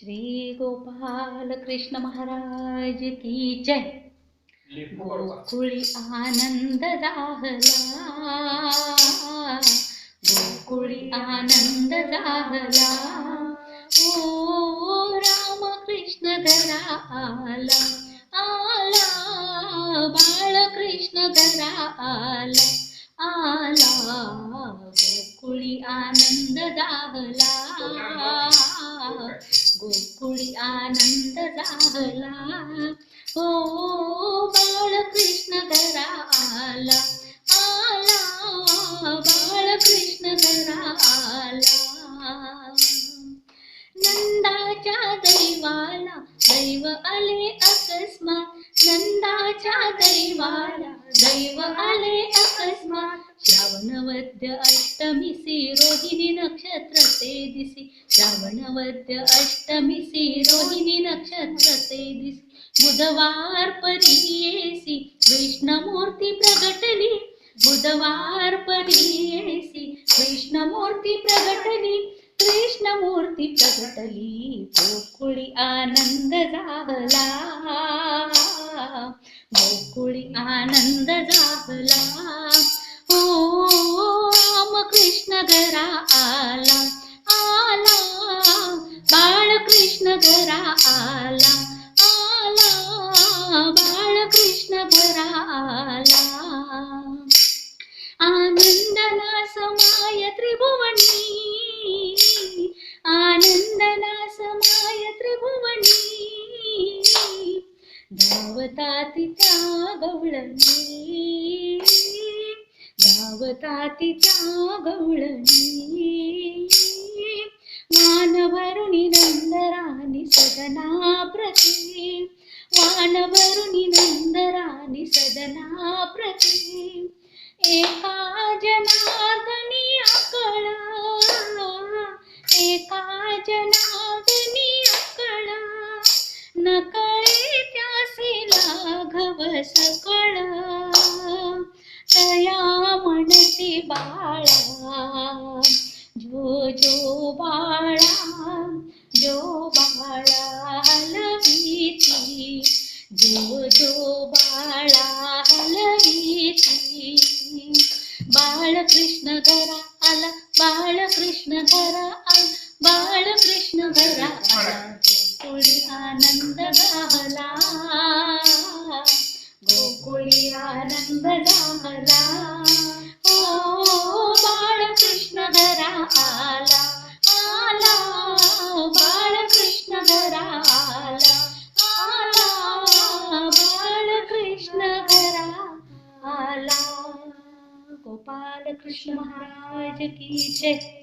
श्री गोपाल कृष्ण महाराज की जय. गोकुळी आनंद झाला गोकुळी आनंद झाला ओ राम कृष्ण घरा आला आला बाळकृष्ण घरा आला आला गोकुळी आनंद झाला आनंद झाला हो बाळकृष्ण घरा आला आला बाळकृष्ण घरा आला नंदाच्या दैवाला दैव आले अकस्मात. नंदाच्या दैवाला दैव आले अकस्मात. श्रावणवद्य अष्टमीसी रोहिणी नक्षत्र ते दिसी श्रावणवद्य अष्टमीसी रोहिणी नक्षत्र ते दिसी बुधवार परियेसि कृष्णमूर्ति कृष्णमूर्ती प्रगटली बुधवार परियेसि कृष्णमूर्ति कृष्णमूर्ती प्रगटली कृष्णमूर्ती प्रगटली गोकुळी आनंद झाला गोकुळी आनंद झाला बाळकृष्ण घरा आला आला बाळकृष्ण घरा आला आनंदना समाय त्रिभुवनी आनंदना समाय त्रिभुवनी. धावता तिच्या गवळणी धावता तिच्या गवळणी. मानवरुणी नंदराणी सदना प्रती वानवरुणी नंदराणी सदना प्रती एका जनार्दनी अकळा एका जनार्दनी आकळा नकळे त्यासी लाघव सकळ तया म्हणते बाळा बाळकृष्ण घरा आला बाळकृष्ण घरा गोपाल कृष्ण महाराज की जय।